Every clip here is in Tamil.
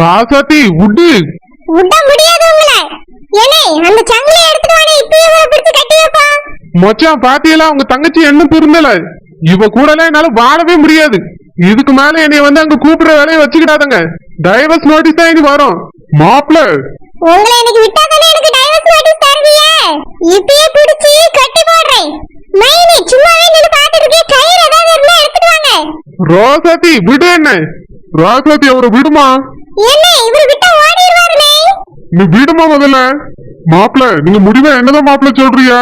ராசாத்தி உட்டு விட முடியாது உங்களை? ஏனே அந்த சங்கிலி எடுத்துட்டு வானே இப்பயே இவரை பிடிச்சு கட்டி வைப்பா. மச்சான் பாத்தியெல்லாம் உங்க தங்கச்சி என்ன திருந்தல இவ கூடலாம் என்னால வாழவே முடியாது. இதுக்கு மேல என்னைய வந்து அங்க கூப்பிடுற வேலையை வச்சுக்கிட்டாதங்க. டைவர்ஸ் நோட்டீஸ் தான் இனி வரும். மாப்பிள. உங்களை எனக்கு விட்டா தானே எனக்கு டைவர்ஸ் நோட்டீஸ் தருவியே? இப்பயே பிடிச்சி கட்டி போடுறேன். மைனி சும்மாவே நின்னு பாத்துட்டு இருக்கே கயிறு ஏதாவது இருந்தா எடுத்துட்டு வாங்க. ரோசாத்தி விடு என்ன. ராசாத்தி அவரை விடுமா? என்ன இவர் விட்டா ஓடிடுவாருனே? நீ விடுமா முதல்ல. மாப்பிள நீங்க முடிவா என்னதான் மாப்பிள சொல்றீங்க?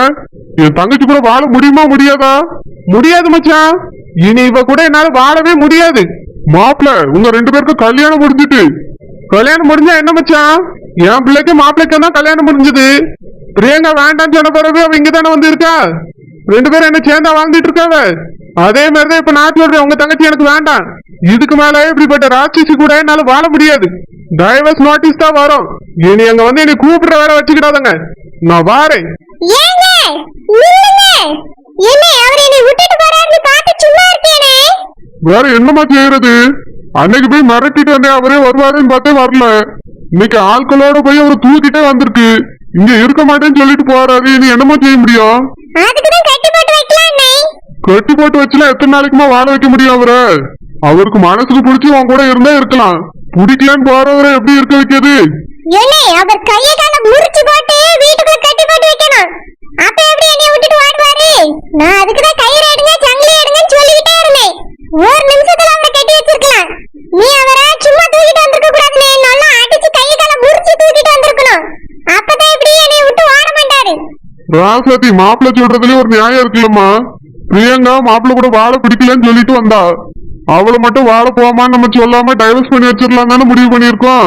என் தங்கச்சி கூட வாழ முடியுமா முடியாதா? முடியாது மச்சான் இனி இவ கூட என்னால வாழவே முடியாது. மாப்பிள உங்க ரெண்டு பேருக்கும் கல்யாணம் முடிஞ்சிட்டு. கல்யாணம் முடிஞ்சா என்ன மச்சான் என் பிள்ளைக்கு மாப்பிள்ளைக்கு தான் கல்யாணம் முடிஞ்சது? பிரியங்கா வேண்டாம்னு சொன்ன பிறகு அவ இங்க தானே வந்து இருக்கா ரெண்டு பேரும் என்ன சேர்ந்தா வாழ்ந்துட்டு இருக்காவ? அதே மாதிரிதான் இப்ப நான் சொல்றேன் உங்க தங்கச்சி எனக்கு வேண்டாம். இதுக்கு மேல இப்படிப்பட்ட ராட்சசி கூட என்னால வாழ முடியாது. டைவர்ஸ் நோட்டீஸ் தான் வரும். இனி அங்க வந்து என்னை கூப்பிடுற வேலை வச்சுக்கிடாதங்க. நான் வாரேன். வேற என்னமா செய்யறது? அன்னைக்கு போய் மிரட்டிட்டு வந்தேன் அவரே வருவாருன்னு பார்த்தே வரல. இன்னைக்கு ஆட்களோட போய் அவர் தூக்கிட்டே வந்திருக்கு. இங்க இருக்க மாட்டேன்னு சொல்லிட்டு போறாரு. இனி என்னமா செய்ய முடியும்? கட்டி போட்டு வைக்கலாம்னே. கட்டி போட்டு வச்சுல எத்தனை நாளைக்குமா வாழ வைக்க முடியும் அவரை? அவருக்கு மனசுக்கு பிடிச்சி உன் கூட இருந்தா இருக்கலாம். பிடிக்கலன்னு போறவரை எப்படி இருக்க வைக்கிறது? ஏனே அவர் கைய கால முறிச்சு போட்டு வீட்டுக்குள்ள கட்டி போட்டு வைக்கணும். அப்ப எப்படி என்னைய விட்டுட்டு ஓடுவாரு? நான் அதுக்கு தான் கயிறு எடுங்க சங்கிலி எடுங்கன்னு சொல்லிக்கிட்டே இருந்தேன். ஒரு நிமிஷத்துல அவரை கட்டி வச்சிருக்கலாம். நீ அவரை சும்மா தூக்கிட்டு வந்திருக்க கூடாதுனே நல்லா அடிச்சு கைய கால முறிச்சு தூக்கிட்டு வந்திருக்கணும். அப்பதான் எப்படி என்னைய விட்டு ஓட மாட்டாரு? ராசாத்தி மாப்பிள்ளை சொல்றதுலயே ஒரு நியாயம் இருக்குல்லம்மா. பிரியங்கா மாப்பிள்ளை கூட வாழ பிடிக்கலன்னு சொல்லிட்டு வந்தா. அவளை மட்டும் வாழ போவாமான்னு நம்ம சொல்லாம டைவர்ஸ் பண்ணி வச்சிடலாம் தானே முடிவு பண்ணியிருக்கோம்.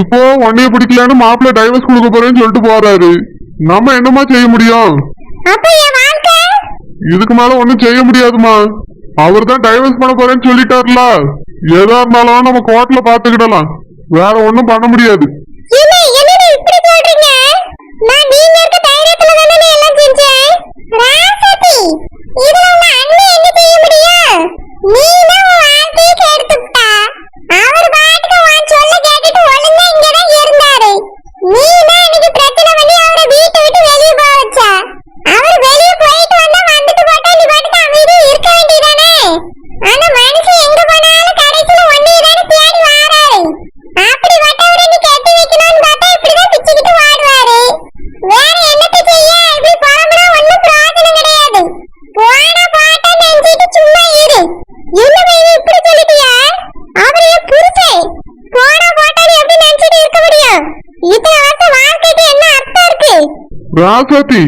இப்போ உன்னைய பிடிக்கலன்னு மாப்பிள்ளை டைவர்ஸ் கொடுக்க போறேன்னு சொல்லிட்டு போறாரு. நம்ம என்னமா செய்ய முடியும்? இதுக்கு மேல ஒண்ணும் செய்ய முடியாதுமா அவர் தான் டைவர்ஸ் பண்ண போறேன்னு சொல்லிட்டாருல. எதா இருந்தாலும் நம்ம கோர்ட்ல பாத்துக்கிடலாம் வேற ஒண்ணும் பண்ண முடியாது என்ன என்னடா இப்படி சொல்றீங்க நான் நீங்க இருக்க தைரியத்துல தானே எல்லாம் செஞ்சேன் ராசாத்தி இதுல உங்க அண்ணன் என்ன செய்ய முடியும் நீ தான் உன் வாழ்க்கையை கெடுத்துட்டா அவர் பாட்டுக்கு உன் சொல்ல கேட்டுட்டு ஒழுங்கா இங்க தான் இருந்தாரு நீ தான் இன்னைக்கு பிரச்சனை பண்ணி அவரை வீட்டை விட்டு வெளியே போக வச்ச அவர் வெளியே போயிட்டு வந்தா வந்துட்டு போட்டா நீ பாட்டுக்கு அமைதியா இருக்க வேண்டியதானே ஆனா மனுஷன் எங்க போனாலும் கடைசியில ஒன்னே தானே தேடி வாராரு அப்படிப்பட்டவரை நீ கட்டி வைக்கணும்னு பார்த்தா இப்படிதான் பிச்சுக்கிட்டு வாடுவாரு வேற என்னத்த செய்ய இப்படி புலம்புனா ஒண்ணும் பிரயோஜனம் கிடையாது போனா பாட்டா நினைச்சிட்டு சும்மா இரு என்ன பையன் இப்படி சொல்லிட்டியா அவர் என் புருஷன் போனா போட்டான்னு எப்படி நினைச்சிட்டு இருக்க முடியும் இத்தனை வருஷம் வாழ்க்கைக்கு என்ன அர்த்தம் இருக்கு ராசாத்தி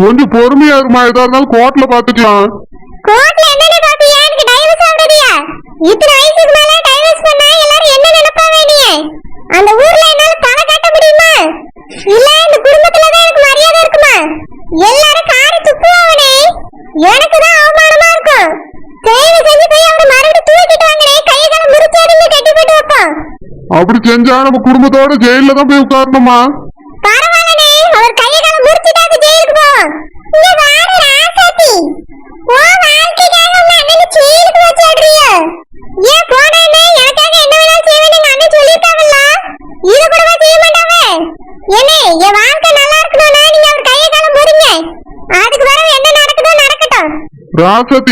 கொஞ்சம் பொறுமையா இருமா எதா இருந்தாலும் கோர்ட்ல பாத்துக்கலாம். கோர்ட்ல என்னென்ன எனக்கு டைவர்ஸ் ஆல்ரெடியா இத்தனை வயசுக்கு மேல டைவர்ஸ் பண்ணா எல்லாரும் என்ன நினைப்பா வேண்டிய அந்த ஊர்ல என்னால தலை காட்ட முடியுமா? இல்ல இந்த குடும்பத்துல தான் எனக்கு மரியாதை இருக்குமா? எல்லாரும் காரி துப்புவாவனே எனக்கு தான் அவமானமா இருக்கும். தயவு செஞ்சு போய் அவரை மறுபடியும் தூக்கிட்டு வாங்கனே. கையை கால முறிச்சாடுங்க கட்டி போட்டு வைப்போம். அப்படி செஞ்சா நம்ம குடும்பத்தோட ஜெயில தான் போய் உட்காரணுமா பரவாயில்லனே அவர் கையை கால முறிச்சிட்டாக்கு ஜெயிலுக்கு போவோம் இங்க வாரு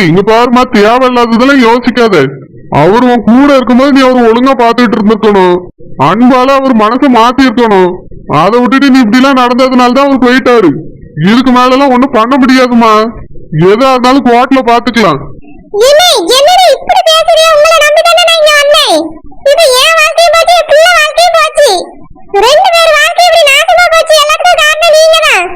இங்க பாருமா தேவையில்லாததெல்லாம் யோசிக்காத. அவர் உன் கூட இருக்கும்போது நீ அவர் ஒழுங்கா பாத்துட்டு இருந்திருக்கணும். அன்பால அவர் மனசை மாத்தி இருக்கணும் அதை விட்டுட்டு நீ இப்படி எல்லாம் நடந்ததுனால தான் அவர் போயிட்டாரு. இதுக்கு மேலலாம் எல்லாம் ஒண்ணும் பண்ண முடியாதுமா எதா இருந்தாலும் கோர்ட்ல பாத்துக்கலாம். ரெண்டு பேர் வாழ்க்கை இப்படி நாசமா போச்சு. எல்லாத்துக்கும் காரணம் நீங்க தான்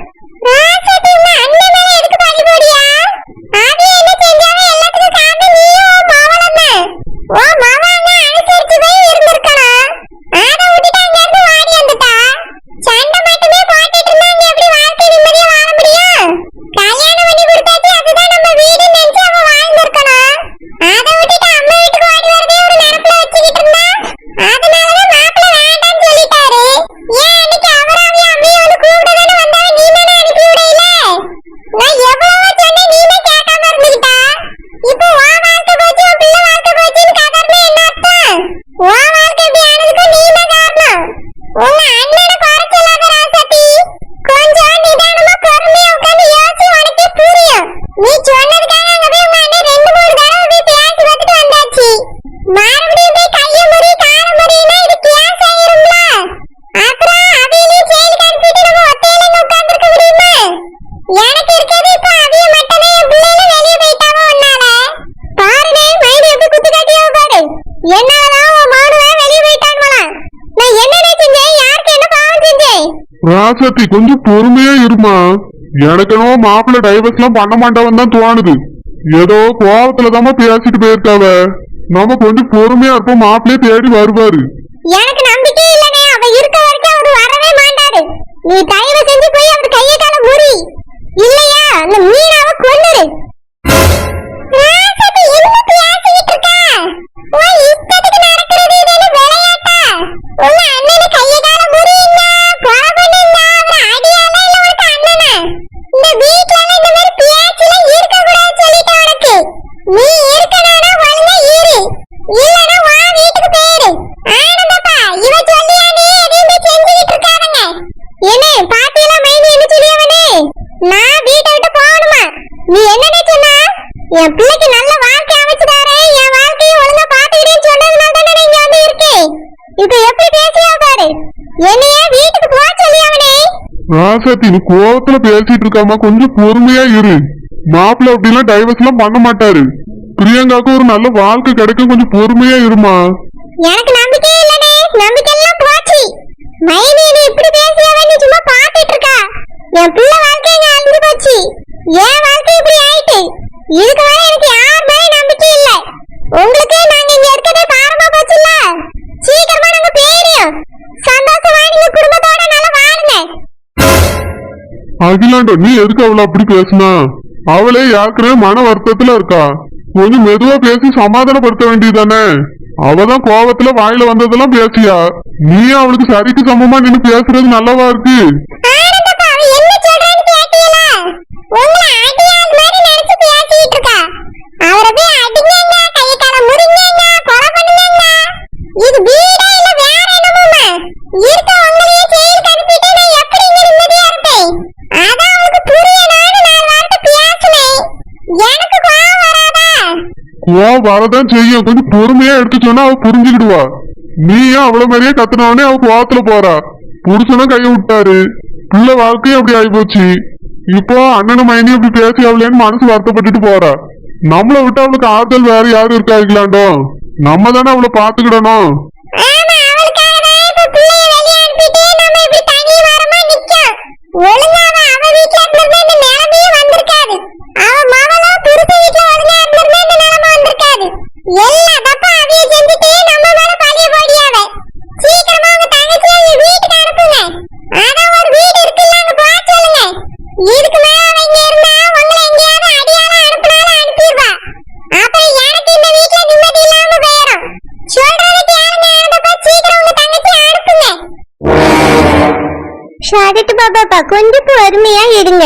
ராசத்தி கொஞ்சம் பொறுமையா இருமா. எனக்கு என்னவோ மாப்பிள்ள டைவர்ஸ் எல்லாம் பண்ண மாட்டவன் தான் தோணுது. ஏதோ கோபத்துல தாமா பேசிட்டு போயிருக்காவ. நம்ம கொஞ்சம் பொறுமையா இருப்போம். மாப்பிள்ளைய தேடி வருவாரு. எனக்கு நம்பிக்கை இல்லனே அவ இருக்க வரைக்கும் அவர் வரவே மாட்டாரு. நீ தயவு என் பிள்ளைக்கு நல்ல வாழ்க்கை அமைச்சு என் வாழ்க்கையை ஒழுங்கா பாத்துக்கிறேன்னு சொன்னதுனால தானே இங்க வந்து இருக்கேன். இப்ப எப்படி பேசுறியா பாரு. என்னைய வீட்டுக்கு போக சொல்லியவனே? ராசத்தி நீ கோவத்துல பேசிட்டு இருக்காம கொஞ்சம் பொறுமையா இரு. மாப்பிள்ளை அப்படிலாம் டைவர்ஸ் எல்லாம் பண்ண மாட்டாரு. பிரியங்காக்கு ஒரு நல்ல வாழ்க்கை கிடைக்கும் கொஞ்சம் பொறுமையா இருமா. எனக்கு நம்பிக்கையே இல்லனே நம்பிக்கை எல்லாம் போச்சு. மைனி நீ இப்படி பேசியவ நீ சும்மா பாத்துட்டு இருக்கா? என் பிள்ளை வாழ்க்கை அழிஞ்சு போச்சு. என் வாழ்க்கை இதுக்கு எனக்கு யார் மேல நம்பிக்கை இல்ல. உங்களுக்கு நாங்க இங்க இருக்கதே பாரமா போச்சுல்ல? சீக்கிரமா நாங்க போயிடும் சந்தோஷமா நீங்க குடும்பத்தோட நல்லா வாழுங்க. அகிலாண்டோ நீ எதுக்கு அவளை அப்படி பேசுனா? அவளே யாருக்கவே மன வருத்தத்துல இருக்கா. கொஞ்சம் மெதுவா பேசி சமாதானப்படுத்த வேண்டியதானே அவதான் கோவத்துல வாயில வந்ததெல்லாம் பேசியா? நீ அவளுக்கு சரிக்கு சமமா நின்னு பேசுறது நல்லவா இருக்கு? உங்களை அடியாள் மாதிரி நினைச்சு பேசிட்டு இருக்கா அவரை போய் அடிங்கங்க கை கால முறிங்கங்க கொலை பண்ணுங்கங்க இது வீடா இல்ல வேற என்னமோமா இருக்க உங்களையே ஜெயிலுக்கு அனுப்பிட்டு நான் எப்படி இங்க நிம்மதியா இருப்பேன் அதான் அவளுக்கு புரியணும்னு நான் வார்த்தை பேசினேன் எனக்கு கோவம் வராதா கோவம் வரதான் செய்யும். கொஞ்சம் பொறுமையா எடுத்து சொன்னா அவ புரிஞ்சுக்கிடுவா. ஏன் அவ்வளவு மாதிரியே கத்துனவனே அவ கோவத்துல போறா. புருஷனும் கைய விட்டாரு. பிள்ளை வாழ்க்கையும் அப்படி ஆயிப்போச்சு. இப்போ அண்ணன் மைனி இப்படி பேசி அவளேன்னு மனசு வருத்தப்பட்டுட்டு போறா. நம்மளை விட்டு அவளுக்கு ஆறுதல் வேற யாரும் இருக்கா இருக்கலாண்டோ நம்ம தானே அவளை பாத்துக்கிடணும் ஒழுங்க ஷாரட் கொஞ்சம் பொறுமையா இருங்க.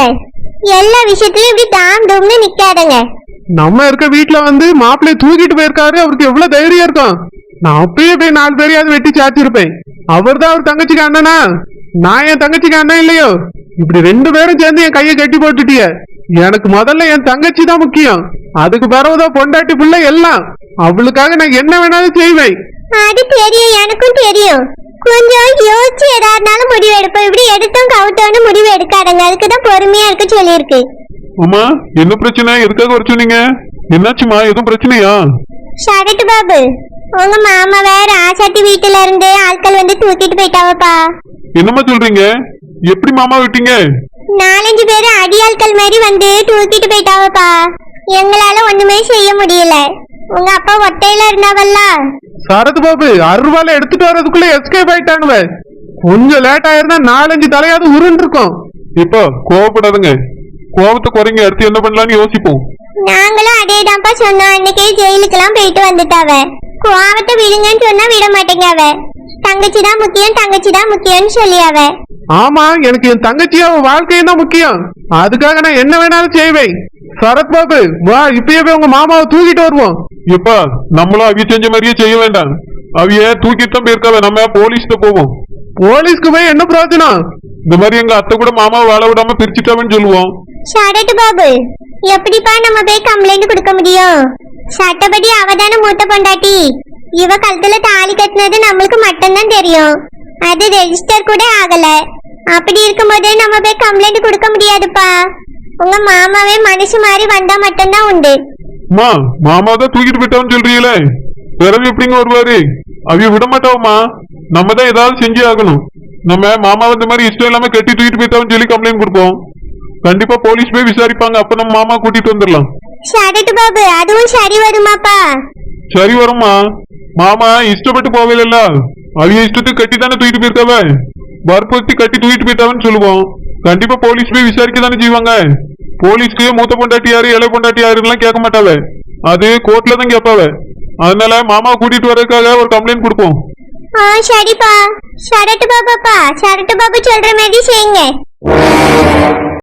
எல்லா விஷயத்திலயும் இப்படி டாம் டூம்னு நிக்காதங்க. நம்ம இருக்க வீட்ல வந்து மாப்பிள்ளைய தூக்கிட்டு போயிருக்காரு அவருக்கு எவ்வளவு தைரியம் இருக்கும்? நான் அப்பயே போய் நாலு பேரையாவது வெட்டி சாச்சிருப்பேன் அவர் தான் அவர் தங்கச்சிக்கு அண்ணனா? நான் என் தங்கச்சிக்கு அண்ணன் இல்லையோ? இப்படி ரெண்டு பேரும் சேர்ந்து என் கையை கட்டி போட்டுட்டிய. எனக்கு முதல்ல என் தங்கச்சி தான் முக்கியம். அதுக்கு பிறகுதான் பொண்டாட்டி பிள்ளை எல்லாம். அவளுக்காக நான் என்ன வேணாலும் செய்வேன். அது தெரியும் எனக்கும் தெரியும். கொஞ்சம் யோசிச்சு எதா இருந்தாலும் முடிவு எடுப்போம். இப்படி எடுத்தோம் கவுத்தோன்னு முடிவு எடுக்காதங்க. அதுக்கு தான் பொறுமையா இருக்க சொல்லியிருக்கு. அம்மா என்ன பிரச்சனை? எதுக்காக வர சொன்னீங்க? என்னாச்சுமா? எதுவும் பிரச்சனையா? ஷரட் பாபு உங்க மாமா வேற ஆசாட்டி வீட்டுல இருந்து ஆட்கள் வந்து தூக்கிட்டு போயிட்டாவப்பா. என்னம்மா சொல்றீங்க? எப்படி மாமா விட்டீங்க? நாலஞ்சு பேர் அடியாட்கள் மாதிரி வந்து தூக்கிட்டு போயிட்டாவப்பா. எங்களால ஒண்ணுமே செய்ய முடியல. உங்க அப்பா ஒத்தையில இருந்தாவல்ல. சரத் பாபு அருவாலை எடுத்துட்டு வர்றதுக்குள்ள எஸ்கேப் ஆயிட்டானுவ. கொஞ்சம் லேட் ஆயிருந்தா நாலஞ்சு தலையாவது உருண்டு இருக்கும் இப்போ கோவப்படாதுங்க. கோவத்தை குறைங்க அடுத்து என்ன பண்ணலாம்னு யோசிப்போம். நாங்களும் அதேதான்ப்பா சொன்னோம். அன்னைக்கு ஜெயிலுக்கெல்லாம் போயிட்டு வந்துட்டாவ. கோவத்தை விடுங்கன்னு சொன்னா விட மாட்டேங்காவ. தங்கச்சி தான் முக்கியம் தங்கச்சி தான் முக்கியம்னு சொல்லியாவ. ஆமா எனக்கு என் தங்கச்சி அவ வாழ்க்கையும் தான் முக்கியம். அதுக்காக நான் என்ன வேணாலும் செய்வேன். சரத் பாபு வா இப்பயே போய் உங்க மாமாவை தூக்கிட்டு வருவோம். இப்ப நம்மளும் அவிய செஞ்ச மாதிரியே செய்ய வேண்டாம். அவிய தூக்கிட்டு தான் போயிருக்காவ நம்ம போலீஸ்ல போவோம். போலீஸ்க்கு போய் என்ன பிரயோஜனம்? இந்த மாதிரி எங்க அத்தை கூட மாமாவை வாழ விடாம பிரிச்சுட்டாவன்னு சொல்லுவோம். ஷரட் பாபு எப்படிப்பா நம்ம போய் கம்ப்ளைண்ட் கொடுக்க முடியும்? சட்டப்படி அவ தானே மூத்த பொண்டாட்டி. இவ கழுத்துல தாலி கட்டினது நம்மளுக்கு மட்டும்தான் தெரியும். அது ரெஜிஸ்டர் கூட ஆகல. அப்படி இருக்கும்போது நம்ம போய் கம்ப்ளைண்ட் கொடுக்க முடியாதுப்பா. உங்க மாமாவே மனுஷ மாதிரி வந்தா மட்டும்தான் உண்டு. அம்மா மாமா தான் தூக்கிட்டு போயிட்டான்னு சொல்றீங்களே? பிறகு எப்படிங்க வருவாரு? அவிய விட மாட்டாவம்மா நம்ம தான் ஏதாவது செஞ்சே ஆகணும். நம்ம மாமா இந்த மாதிரி இஷ்டம் இல்லாம கட்டி தூக்கிட்டு போய்த்தாவும் சொல்லி கம்ப்ளைண்ட் கொடுப்போம். கண்டிப்பா போலீஸ் போய் விசாரிப்பாங்க. அப்ப நம்ம மாமா கூட்டிட்டு வந்துடலாம். சரட்டு பாபு அதுவும் சரி வருமாப்பா. சரி வரும்மா. மாமா இஷ்டப்பட்டு போகல அவிய இஷ்டத்துக்கு கட்டி தானே தூக்கிட்டு போயிருக்காவ? வற்புறுத்தி கட்டி தூக்கிட்டு போயிட்டாவன்னு சொல்லுவோம். கண்டிப்பா போலீஸ் போய் விசாரிக்க தானே செய்வாங்க. போலீஸ்க்கு மூத்த பொண்டாட்டி யாரு இலை பொண்டாட்டி யாருன்னு கேட்க மாட்டாவ அது கோர்ட்ல தான் கேட்பாவ. அதனால மாமா கூட்டிட்டு வர்றதுக்காக ஒரு கம்ப்ளைண்ட் கொடுப்போம். ஆ சரிப்பா. சரட்டு பாபாப்பா சரட்டு பாபு சொல்ற மாதிரி செய்யுங்க.